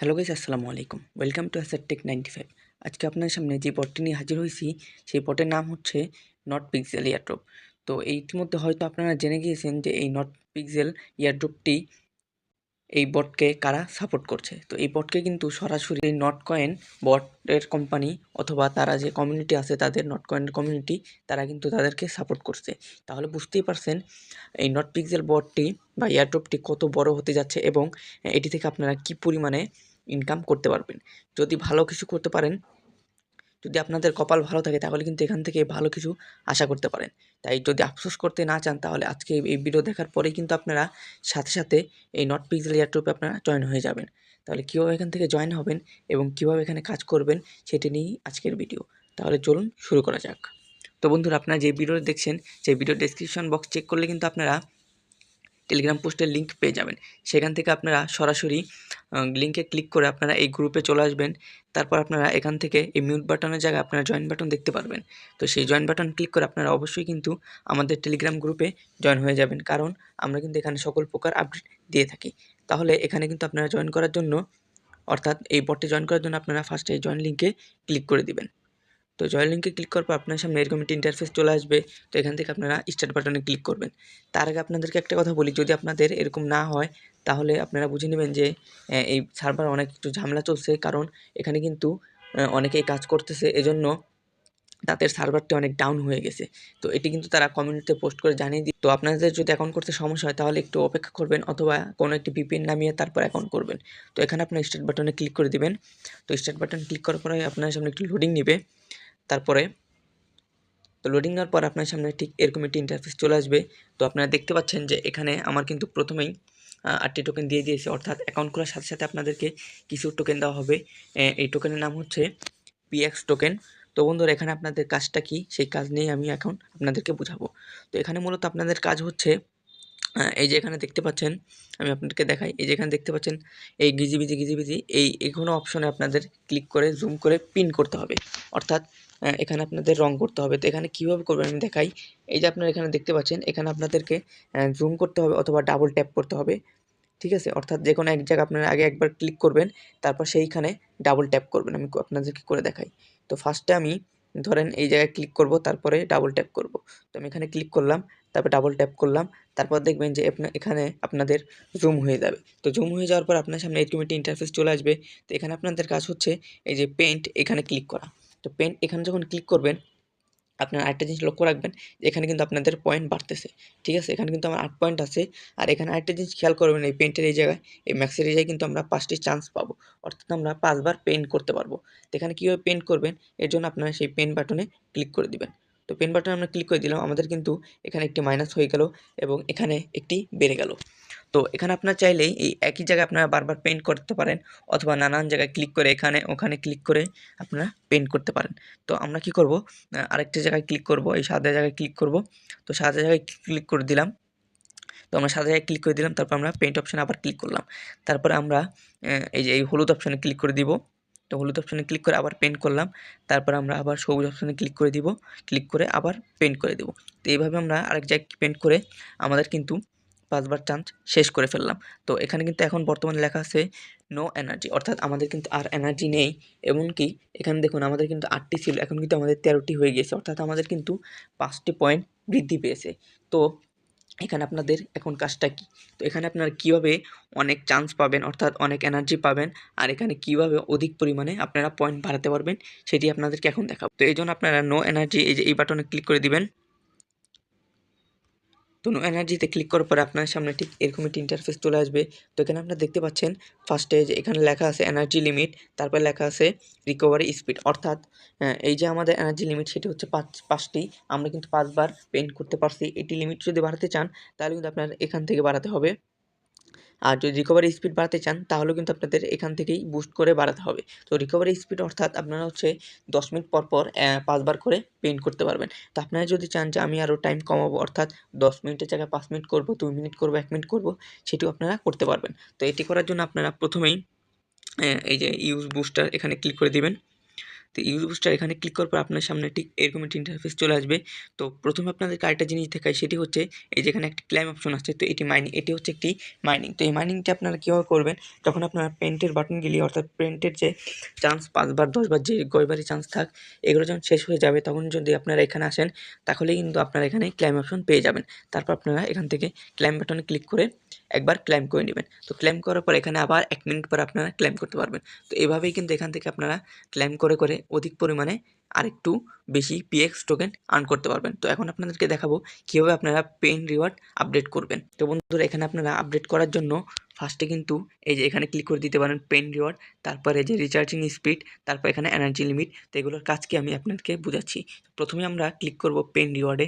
Hello guys, আসসালামু আলাইকুম। Welcome to Asset Tech ninety five. আজকে আপনার সামনে যে পটটি নিয়ে হাজির হয়েছি, সেই পটের নাম হচ্ছে নট পিক্সেল ইয়ারড্রপ তো ইতিমধ্যে হয়তো আপনারা জেনে গিয়েছেন যে এই নট পিক্সেল ইয়ারড্রপটি এই বটকে কারা সাপোর্ট করছে? তো এই বটকে কিন্তু সরাসরি নট কয়েন বটের কোম্পানি অথবা তারা যে কমিউনিটি আছে, তাদের নট কয়েনের কমিউনিটি তারা কিন্তু তাদেরকে সাপোর্ট করছে। তাহলে বুঝতেই পারছেন, এই নট পিক্সেল বটটি বা এয়ারড্রপটি কত বড় হতে যাচ্ছে এবং এটি থেকে আপনারা কি পরিমাণে ইনকাম করতে পারবেন। যদি ভালো কিছু করতে পারেন, যদি আপনাদের কপাল ভালো থাকে, তাহলে কিন্তু এখান থেকে ভালো কিছু আশা করতে পারেন। তাই যদি আফসোস করতে না চান, তাহলে আজকে এই ভিডিও দেখার পরেই কিন্তু আপনারা সাথে সাথে এই নট পিক্সেল এয়ারট্রুপে আপনারা জয়েন হয়ে যাবেন। তাহলে কীভাবে এখান থেকে জয়েন হবেন এবং কীভাবে এখানে কাজ করবেন, সেটি নিয়েই আজকের ভিডিও তাহলে চলুন শুরু করা যাক। তো বন্ধুরা, আপনারা যে ভিডিও দেখছেন, সেই ভিডিও ডেসক্রিপশন বক্স চেক করলে কিন্তু আপনারা টেলিগ্রাম পোস্টের লিঙ্ক পেয়ে যাবেন। সেখান থেকে আপনারা সরাসরি লিঙ্কে ক্লিক করে আপনারা এই গ্রুপে চলে আসবেন। তারপর আপনারা এখান থেকে এই মিউট বাটনের জায়গায় আপনারা জয়েন বাটন দেখতে পারবেন। তো সেই জয়েন বাটন ক্লিক করে আপনারা অবশ্যই কিন্তু আমাদের টেলিগ্রাম গ্রুপে জয়েন হয়ে যাবেন। কারণ আমরা কিন্তু এখানে সকল প্রকার আপডেট দিয়ে থাকি। তাহলে এখানে কিন্তু আপনারা জয়েন করার জন্য, অর্থাৎ এই বটে জয়েন করার জন্য আপনারা ফার্স্টে জয়েন লিঙ্কে ক্লিক করে দিবেন। তো জয়েন লিঙ্কে ক্লিক করার পর আপনার সামনে এরকম একটি ইন্টারফেস চলে আসবে। তো এখান থেকে আপনারা স্টার্ট বাটনে ক্লিক করবেন। তার আগে আপনাদেরকে একটা কথা বলি, যদি আপনাদের এরকম না হয়, তাহলে আপনারা বুঝে নেবেন যে এই সার্ভার অনেক একটু ঝামেলা চলছে। কারণ এখানে কিন্তু অনেকেই কাজ করতেছে। এজন্য তাদের সার্ভারটি অনেক ডাউন হয়ে গেছে। তো এটি কিন্তু তারা কমিউনিটিতে পোস্ট করে জানিয়ে দিই তো আপনাদের যদি অ্যাকাউন্ট করতে সমস্যা হয়, তাহলে একটু অপেক্ষা করবেন অথবা কোনো একটি বিপিএন নামিয়ে তারপর অ্যাকাউন্ট করবেন। তো এখানে আপনার স্টার্ট বাটনে ক্লিক করে দিবেন। তো স্টার্ট বাটন ক্লিক করার পরে আপনার সামনে একটু লোডিং নেবে। তারপরে তো লোডিং নেওয়ার পর আপনার সামনে ঠিক এরকম একটি ইন্টারফেস চলে আসবে। তো আপনারা দেখতে পাচ্ছেন যে এখানে আমার কিন্তু প্রথমেই আটটি টোকেন দিয়ে দিয়েছে। অর্থাৎ অ্যাকাউন্ট খোলার সাথে সাথে আপনাদেরকে কিছু টোকেন দেওয়া হবে। এই টোকেনের নাম হচ্ছে পিএক্স টোকেন তো বন্ধুরা, এখানে আপনাদের কাজটা কি? সেই কাজ নিয়ে আমি এখন আপনাদেরকে বোঝাবো। তো এখানে মূলত আপনাদের কাজ হচ্ছে এই যে এখানে দেখতে পাচ্ছেন, আমি আপনাদেরকে দেখাই। এই যে এখানে দেখতে পাচ্ছেন, এই গিজিবিজি গিজিবিজি, এই এখনও অপশনে আপনাদের ক্লিক করে জুম করে পিন করতে হবে। অর্থাৎ এখানে আপনাদের রং করতে হবে। তো এখানে কীভাবে করবেন আমি দেখাই। এই যে আপনারা এখানে দেখতে পাচ্ছেন, এখানে আপনাদেরকে জুম করতে হবে অথবা ডাবল ট্যাপ করতে হবে। ঠিক আছে? অর্থাৎ যে কোনো এক জায়গায় আপনারা আগে একবার ক্লিক করবেন, তারপর সেইখানে ডাবল ট্যাপ করবেন। আমি আপনাদেরকে করে দেখাই। তো ফার্স্টে আমি ধরেন এই জায়গায় ক্লিক করব, তারপরে ডাবল ট্যাপ করব। তো আমি এখানে ক্লিক করলাম, তারপর ডাবল ট্যাপ করলাম, তারপর দেখবেন যে এখানে আপনাদের জুম হয়ে যাবে। তো জুম হয়ে যাওয়ার পর আপনার সামনে এরকম একটি ইন্টারফেস চলে আসবে। তো এখানে আপনাদের কাজ হচ্ছে, এই যে পেন্ট এখানে ক্লিক করা। তো পেন এখানে যখন ক্লিক করবেন, আপনার আরেকটা জিনিস লক্ষ্য রাখবেন এখানে কিন্তু আপনাদের পয়েন্ট বাড়তেছে, ঠিক আছে? এখানে কিন্তু আমার আট পয়েন্ট আছে, আর এখানে আরেকটা জিনিস খেয়াল করবেন, এই পেন্টের এই জায়গায়, এই ম্যাক্সের এই কিন্তু আমরা পাঁচটি চান্স পাবো, অর্থাৎ আমরা পাঁচবার পেন্ট করতে পারব। তো এখানে কীভাবে পেন্ট করবেন? এর জন্য আপনারা সেই পেন বাটনে ক্লিক করে দিবেন। তো পেন বাটনে আমরা ক্লিক করে দিলাম, আমাদের কিন্তু এখানে একটি মাইনাস হয়ে গেল এবং এখানে একটি বেড়ে গেল। তো এখানে আপনার চাইলেই এই একই জায়গায় আপনারা বারবার পেন্ট করতে পারেন অথবা নানান জায়গায় ক্লিক করে এখানে, ওখানে ক্লিক করে আপনারা পেন্ট করতে পারেন। তো আমরা কি করব? আরেকটা জায়গায় ক্লিক করব, এই সাদা জায়গায় ক্লিক করব। তো সাদা জায়গায় ক্লিক করে দিলাম। তো আমরা সাদা জায়গায় ক্লিক করে দিলাম, তারপর আমরা পেন্ট অপশানে আবার ক্লিক করলাম। তারপরে আমরা এই যে, এই হলুদ অপশানে ক্লিক করে দিব। তো হলুদ অপশানে ক্লিক করে আবার পেন্ট করলাম। তারপর আমরা আবার সবুজ অপশানে ক্লিক করে দিব। ক্লিক করে আবার পেন্ট করে দেব। তো এইভাবে আমরা আরেক জায়গায় পেন্ট করে আমাদের কিন্তু পাঁচবার চান্স শেষ করে ফেললাম। তো এখানে কিন্তু এখন বর্তমানে লেখা আছে নো এনার্জি অর্থাৎ আমাদের কিন্তু আর এনার্জি নেই। এমনকি এখানে দেখুন, আমাদের কিন্তু আটটি ছিল, এখন কিন্তু আমাদের তেরোটি হয়ে গেছে অর্থাৎ আমাদের কিন্তু পাঁচটি পয়েন্ট বৃদ্ধি পেয়েছে। তো এখানে আপনাদের এখন কাজটা কি? তো এখানে আপনারা কীভাবে অনেক চান্স পাবেন, অর্থাৎ অনেক এনার্জি পাবেন, আর এখানে কীভাবে অধিক পরিমাণে আপনারা পয়েন্ট বাড়াতে পারবেন, সেটি আপনাদেরকে এখন দেখাবো। তো এই জন্য আপনারা নো এনার্জি এই যে এই বাটনে ক্লিক করে দিবেন। তো এনার্জিতে ক্লিক করার পরে আপনার সামনে ঠিক এরকম একটি ইন্টারফেস চলে আসবে। তো এখানে আপনারা দেখতে পাচ্ছেন ফার্স্টে যে এখানে লেখা আছে এনার্জি লিমিট তারপর লেখা আছে রিকভারি স্পিড অর্থাৎ এই যে আমাদের এনার্জি লিমিট সেটি হচ্ছে পাঁচ, পাঁচটি, আমরা কিন্তু পাঁচবার পেন্ট করতে পারছি। এটি লিমিট যদি বাড়াতে চান, তাহলে কিন্তু আপনার এখান থেকে বাড়াতে হবে। আর যদি রিকভারি স্পিড বাড়াতে চান, তাহলেও কিন্তু আপনাদের এখান থেকেই বুস্ট করে বাড়াতে হবে। তো রিকভারি স্পিড অর্থাৎ আপনারা হচ্ছে দশ মিনিট পর পর পাঁচবার করে পেন্ট করতে পারবেন। তো আপনারা যদি চান যে আমি আরও টাইম কমাবো, অর্থাৎ দশ মিনিটের জায়গায় পাঁচ মিনিট করব, দুই মিনিট করব, এক মিনিট করব, সেটিও আপনারা করতে পারবেন। তো এটি করার জন্য আপনারা প্রথমেই এই যে ইউজ বুস্টার এখানে ক্লিক করে দিবেন। তো ইউজ বুস্টার এখানে ক্লিক করার পর আপনার সামনে ঠিক এরকম একটি ইন্টারফেস চলে আসবে। তো প্রথমে আপনাদের আরেকটা জিনিস দেখায় সেটি হচ্ছে এই যেখানে একটি ক্লাইম অপশন আছে তো এটি মাইনিং এটি হচ্ছে একটি মাইনিং তো এই মাইনিংটা আপনারা কীভাবে করবেন? যখন আপনারা পেন্টের বাটনগুলি অর্থাৎ পেন্টের যে চান্স পাঁচবার দশবার যে কয়বারই চান্স থাক, এগুলো যখন শেষ হয়ে যাবে, তখন যদি আপনারা এখানে আসেন তাহলে কিন্তু আপনারা এখানে ক্লাইম অপশন পেয়ে যাবেন। তারপর আপনারা এখান থেকে ক্লাইম বাটনে ক্লিক করে একবার ক্লাইম করে নেবেন। তো ক্লাইম করার পর এখানে আবার এক মিনিট পর আপনারা ক্লাইম করতে পারবেন। তো এভাবেই কিন্তু এখান থেকে আপনারা ক্লাইম করে করে অধিক পরিমাণে আরেকটু বেশি পিএক্স টোকেন আর্ন করতে পারবেন। তো এখন আপনাদেরকে দেখাবো কীভাবে আপনারা পেন রিওয়ার্ড আপডেট করবেন। তো বন্ধুরা, এখানে আপনারা আপডেট করার জন্য ফার্স্টে কিন্তু এই যে এখানে ক্লিক করে দিতে পারেন পেন রিওয়ার্ড তারপরে যে রিচার্জিং স্পিড তারপর এখানে এনার্জি লিমিট তো এগুলোর কাজকে আমি আপনাদেরকে বোঝাচ্ছি। প্রথমে আমরা ক্লিক করব পেন রিওয়ার্ডে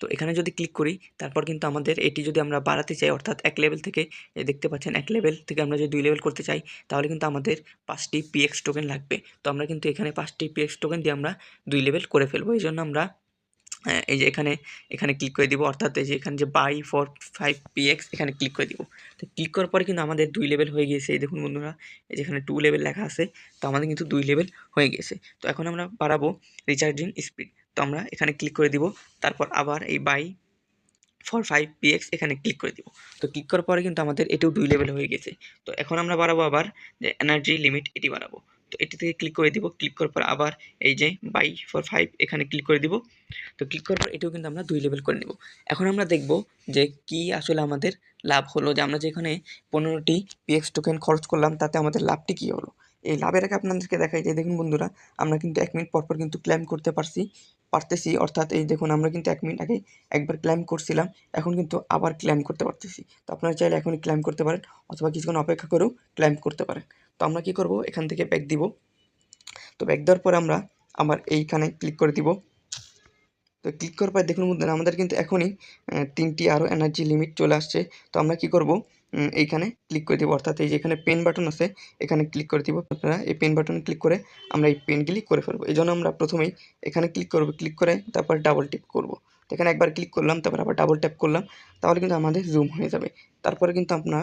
তো এখানে যদি ক্লিক করি, তারপর কিন্তু আমাদের এটি যদি আমরা বাড়াতে চাই, অর্থাৎ এক লেভেল থেকে দেখতে পাচ্ছেন এক লেভেল থেকে আমরা যদি দুই লেভেল করতে চাই, তাহলে কিন্তু আমাদের পাঁচটি পিএক্স টোকেন লাগবে। তো আমরা কিন্তু এখানে পাঁচটি পিএক্স টোকেন দিয়ে আমরা দুই লেভেল করে ফেলব। এই জন্য আমরা এই যে এখানে এখানে ক্লিক করে দিব। অর্থাৎ এই যে এখানে যে বাই ফর ফাইভ পিএক্স এখানে ক্লিক করে দিব। তো ক্লিক করার পরে কিন্তু আমাদের দুই লেভেল হয়ে গিয়েছে। এই দেখুন বন্ধুরা, এই যেখানে টু লেভেল লেখা আছে, তো আমাদের কিন্তু দুই লেভেল হয়ে গিয়েছে। তো এখন আমরা বাড়াবো রিচার্জিং স্পিড তো আমরা এখানে ক্লিক করে দিব, তারপর আবার এই বাই ফর ফাইভ পিএক্স এখানে ক্লিক করে দিব। তো ক্লিক করার পরে কিন্তু আমাদের এটিও দুই লেভেল হয়ে গেছে। তো এখন আমরা বাড়াবো আবার যে এনার্জি লিমিট এটি বাড়াবো। তো এটি থেকে ক্লিক করে দিব ক্লিক করার পর আবার এই যে বাই ফর ফাইভ এখানে ক্লিক করে দিব। তো ক্লিক করার পর এটিও কিন্তু আমরা দুই লেভেল করে নেব। এখন আমরা দেখব যে কি আসলে আমাদের লাভ হলো, যে আমরা যেখানে পনেরোটি পিএক্স টোকেন খরচ করলাম, তাতে আমাদের লাভটি কী হলো? এই লাভের আগে আপনাদেরকে দেখাই যে, দেখুন বন্ধুরা, আমরা কিন্তু এক মিনিট পরপর কিন্তু ক্লেম করতে পারছি। পারতেছি, অর্থাৎ এই দেখুন আমরা কিন্তু এক মিনিট আগে একবার ক্লাইম করছিলাম, এখন কিন্তু আবার ক্লাইম করতে পারতেছি। তো আপনারা চাইলে এখনই ক্লাইম করতে পারেন অথবা কিছুক্ষণ অপেক্ষা করেও ক্লাইম করতে পারেন। তো আমরা কি করব? এখান থেকে ব্যাক দিব। তো ব্যাক দেওয়ার পরে আমরা আবার এইখানে ক্লিক করে দিব। তো ক্লিক করার পর দেখুন আমাদের কিন্তু এখনই তিনটি আরও এনার্জি লিমিট চলে আসছে। তো আমরা কি করব? এইখানে ক্লিক করে দিব। অর্থাৎ এই যে এখানে পেন বাটন আছে, এখানে ক্লিক করে দিব। আপনারা এই পেন বাটনে ক্লিক করে আমরা এই পেনগুলি করে ফেলব। এই জন্য আমরা প্রথমেই এখানে ক্লিক করব ক্লিক করে তারপর ডাবল টিপ করব। এখানে একবার ক্লিক করলাম, তারপর আবার ডাবল ট্যাপ করলাম, তাহলে কিন্তু আমাদের জুম হয়ে যাবে। তারপরে কিন্তু আপনারা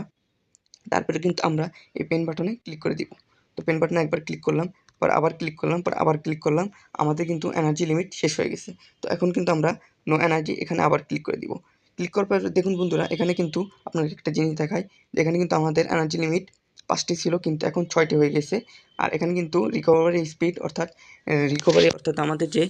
তারপরে কিন্তু আমরা এই পেন বাটনে ক্লিক করে দিব। তো পেন বাটনে একবার ক্লিক করলাম, পর আবার ক্লিক করলাম, পর আবার ক্লিক করলাম, আমাদের কিন্তু এনার্জি লিমিট শেষ হয়ে গেছে। তো এখন কিন্তু আমরা নো এনার্জি এখানে আবার ক্লিক করে দিব। ক্লিক করার পর দেখুন বন্ধুরা, এখানে কিন্তু আপনার একটা জিনিস দেখায় এখানে কিন্তু আমাদের এনার্জি লিমিট পাঁচটি ছিল, কিন্তু এখন ছয়টি হয়ে গেছে। আর এখানে কিন্তু রিকভারি স্পিড অর্থাৎ রিকভারি অর্থাৎ আমাদের যে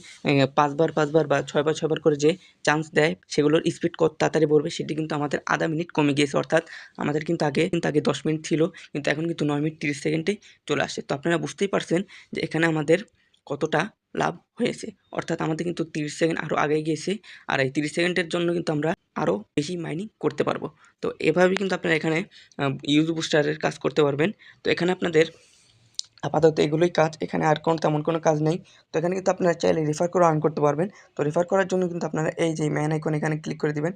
পাঁচবার পাঁচবার বা ছয়বার ছয়বার করে যে চান্স দেয়, সেগুলোর স্পিড কত তাড়াতাড়ি পড়বে সেটি কিন্তু আমাদের আধা মিনিট কমে গিয়েছে। অর্থাৎ আমাদের কিন্তু আগে কিন্তু আগে দশ মিনিট ছিল, কিন্তু এখন কিন্তু নয় মিনিট তিরিশ সেকেন্ডেই চলে আসছে। তো আপনারা বুঝতেই পারছেন যে এখানে আমাদের কতটা লাভ হয়েছে। অর্থাৎ আমাদের কিন্তু তিরিশ সেকেন্ড আরও আগে গিয়েছে। আর এই তিরিশ সেকেন্ডের জন্য কিন্তু আমরা আরও বেশি মাইনিং করতে পারব। তো এভাবেই কিন্তু আপনারা এখানে ইউজ বুস্টারের কাজ করতে পারবেন। তো এখানে আপনাদের আপাতত এগুলোই কাজ। এখানে আর কোনো, তেমন কোনো কাজ নেই। তো এখানে কিন্তু আপনারা চাইলে রেফার করে আর্ন করতে পারবেন। তো রেফার করার জন্য কিন্তু আপনারা এই যে ম্যান আইকন এখানে ক্লিক করে দিবেন।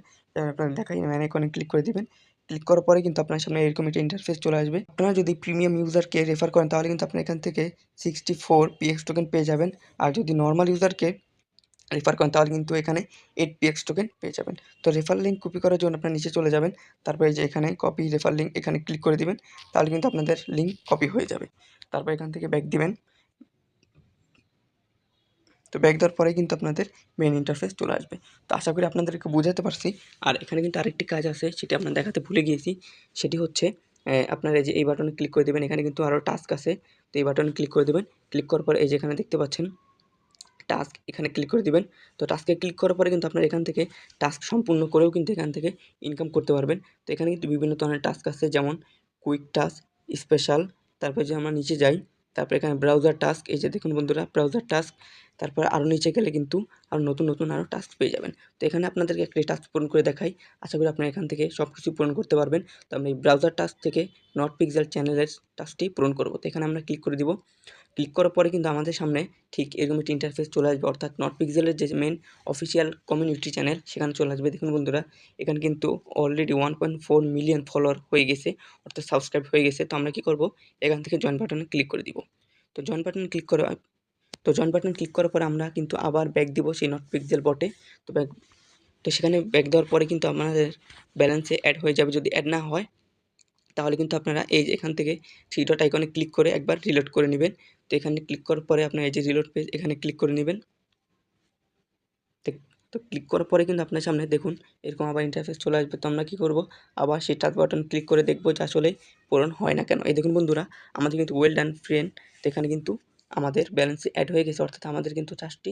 আপনারা দেখাই ম্যান আইকনে ক্লিক করে দেবেন। ক্লিক করার পরে কিন্তু আপনার সামনে এরকম একটা ইন্টারফেস চলে আসবে। আপনারা যদি প্রিমিয়াম ইউজারকে রেফার করেন, তাহলে কিন্তু আপনারা এখান থেকে সিক্সটি ফোর পিএক্স টোকেন পেয়ে যাবেন। আর যদি নর্মাল ইউজারকে রেফার করেন, তাহলে কিন্তু এখানে এইট পিএক্স টোকেন পেয়ে যাবেন। তো রেফার লিঙ্ক কপি করার জন্য আপনার নিচে চলে যাবেন, তারপরে যে এখানে কপি রেফার লিঙ্ক এখানে ক্লিক করে দিবেন, তাহলে কিন্তু আপনাদের লিঙ্ক কপি হয়ে যাবে। তারপর এখান থেকে ব্যাক দিবেন। তো ব্যাক দেওয়ার পরে কিন্তু আপনাদের মেন ইন্টারফেস চলে আসবে। তো আশা করি আপনাদেরকে বোঝাতে পারছি। আর এখানে কিন্তু আরেকটি কাজ আছে, সেটি আপনার দেখাতে ভুলে গিয়েছি। সেটি হচ্ছে আপনারা এই যে এই বাটনে ক্লিক করে দেবেন, এখানে কিন্তু আরও টাস্ক আছে। তো এই বাটনে ক্লিক করে দেবেন। ক্লিক করার পর এই যে এখানে দেখতে পাচ্ছেন টাস্ক এখানে ক্লিক করে দিবেন। তো টাস্কে ক্লিক করার পরে কিন্তু আপনার এখান থেকে টাস্ক সম্পূর্ণ করেও কিন্তু এখান থেকে ইনকাম করতে পারবেন। তো এখানে কিন্তু বিভিন্ন ধরনের টাস্ক আছে, যেমন কুইক টাস্ক স্পেশাল তারপরে যে আমরা নিচে যাই, তারপরে এখানে ব্রাউজার টাস্ক এই যে দেখুন বন্ধুরা ব্রাউজার টাস্ক তারপর আরও নিচে গেলে কিন্তু আরও নতুন নতুন আরও টাস্ক পেয়ে যাবেন। তো এখানে আপনাদেরকে একটি টাস্ক পূরণ করে দেখাই। আশা করি আপনারা এখান থেকে সব কিছু পূরণ করতে পারবেন। তো আমরা এই ব্রাউজার টাস্ক থেকে নট পিক্সেল চ্যানেলের টাস্কটি পূরণ করব। তো এখানে আমরা ক্লিক করে দিব। ক্লিক করার পরে কিন্তু আমাদের সামনে ঠিক এরকম একটি ইন্টারফেস চলে আসবে। অর্থাৎ নট পিক্সেলের যে মেন অফিসিয়াল কমিউনিটি চ্যানেল সেখানে চলে আসবে। দেখুন বন্ধুরা, এখানে কিন্তু already one point four million follower হয়ে গেছে, অর্থাৎ সাবস্ক্রাইব হয়ে গেছে। তো আমরা কী করব? এখান থেকে জয়েন বাটনে ক্লিক করে দিব। তো জয়েন বাটনে ক্লিক করে তো জয়েন বাটন ক্লিক করার পরে আমরা কিন্তু আবার ব্যাক দিব সেই নট পিক্সেল বটে তো ব্যাক তো সেখানে ব্যাক দেওয়ার পরে কিন্তু আমাদের ব্যালেন্সে অ্যাড হয়ে যাবে। যদি অ্যাড না হয়, তাহলে কিন্তু আপনারা এই যে এখান থেকে থ্রি ডট আইকনে ক্লিক করে একবার রিলোড করে নেবেন। তো এখানে ক্লিক করার পরে আপনার এই যে রিলোড পেজ এখানে ক্লিক করে নেবেন। তো ক্লিক করার পরে কিন্তু আপনার সামনে দেখুন, এরকম আবার ইন্টারফেস চলে আসবে। তো আমরা কী করব? আবার সেই টাচ বাটন ক্লিক করে দেখব যে আসলে পূরণ হয় না কেন। এই দেখুন বন্ধুরা, আমাদের কিন্তু ওয়েল ডান ফ্রেন্ড তো এখানে কিন্তু আমাদের ব্যালেন্সে অ্যাড হয়ে গেছে, অর্থাৎ আমাদের কিন্তু চাষটি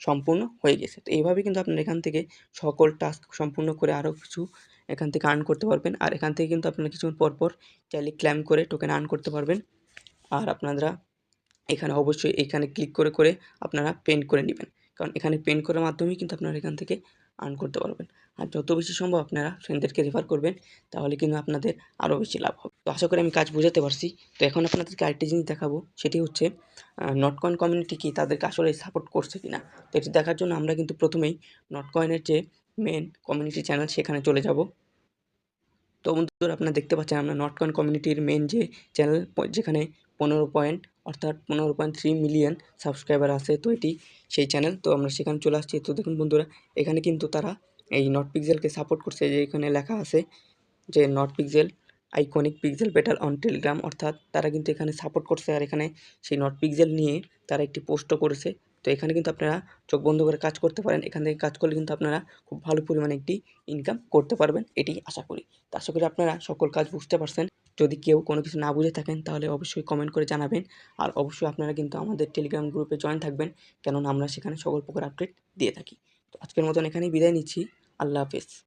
সম্পূর্ণ হয়ে গেছে। তো এইভাবে কিন্তু আপনারা এখান থেকে সকল টাস্ক সম্পূর্ণ করে আরও কিছু এখান থেকে আর্ন করতে পারবেন। আর এখান থেকে কিন্তু আপনারা কিছুক্ষণ পরপর পর চাইলে ক্ল্যাম করে টোকেন আর্ন করতে পারবেন। আর আপনারা এখানে অবশ্যই এখানে ক্লিক করে করে আপনারা পেন্ট করে নেবেন। কারণ এখানে পেন্ট করার মাধ্যমেই কিন্তু আপনারা এখান থেকে আর্ন করতে পারবেন। আর যত বেশি সম্ভব আপনারা ফ্রেন্ডদেরকে রেফার করবেন, তাহলে কিন্তু আপনাদের আরও বেশি লাভ হবে। তো আশা করি আমি কাজ বোঝাতে পারছি। তো এখন আপনাদেরকে আরেকটি জিনিস দেখাবো, সেটি হচ্ছে নটকয়েন কমিউনিটি কি তাদেরকে আসলে সাপোর্ট করছে কি না তো এটি দেখার জন্য আমরা কিন্তু প্রথমেই নটকয়েনের যে মেন কমিউনিটি চ্যানেল সেখানে চলে যাব। তো বন্ধুরা, আপনারা দেখতে পাচ্ছেন আমরা নটকয়েন কমিউনিটির মেন যে চ্যানেল যেখানে পনেরো পয়েন্ট অর্থাৎ পনেরো পয়েন্ট থ্রি মিলিয়ন সাবস্ক্রাইবার আছে তো এটি সেই চ্যানেল তো আমরা সেখানে চলে আসছি। তো দেখুন বন্ধুরা, এখানে কিন্তু তারা এই নট পিক্সেলকে সাপোর্ট করছে যে এখানে লেখা আছে যে Not Pixel iconic pixel better on Telegram অর্থাৎ তারা কিন্তু এখানে সাপোর্ট করছে আর এখানে সেই নট পিক্সেল নিয়ে তারা একটি পোস্টও করেছে। তো এখানে কিন্তু আপনারা চোখ বন্ধ করে কাজ করতে পারেন, এখান থেকে কাজ করলে কিন্তু আপনারা খুব ভালো পরিমাণে একটি ইনকাম করতে পারবেন, এটি আশা করি। তো আশা করি আপনারা সকল কাজ বুঝতে পারছেন। যদি কেউ কোনো কিছু না বুঝে থাকেন, তাহলে অবশ্যই কমেন্ট করে জানাবেন। আর অবশ্যই আপনারা কিন্তু আমাদের টেলিগ্রাম গ্রুপে জয়েন থাকবেন, কেননা আমরা সেখানে সকল প্রকার আপডেট দিয়ে থাকি। তো আজকের মতন এখানেই বিদায় নিচ্ছি। আল্লাহ হাফেজ।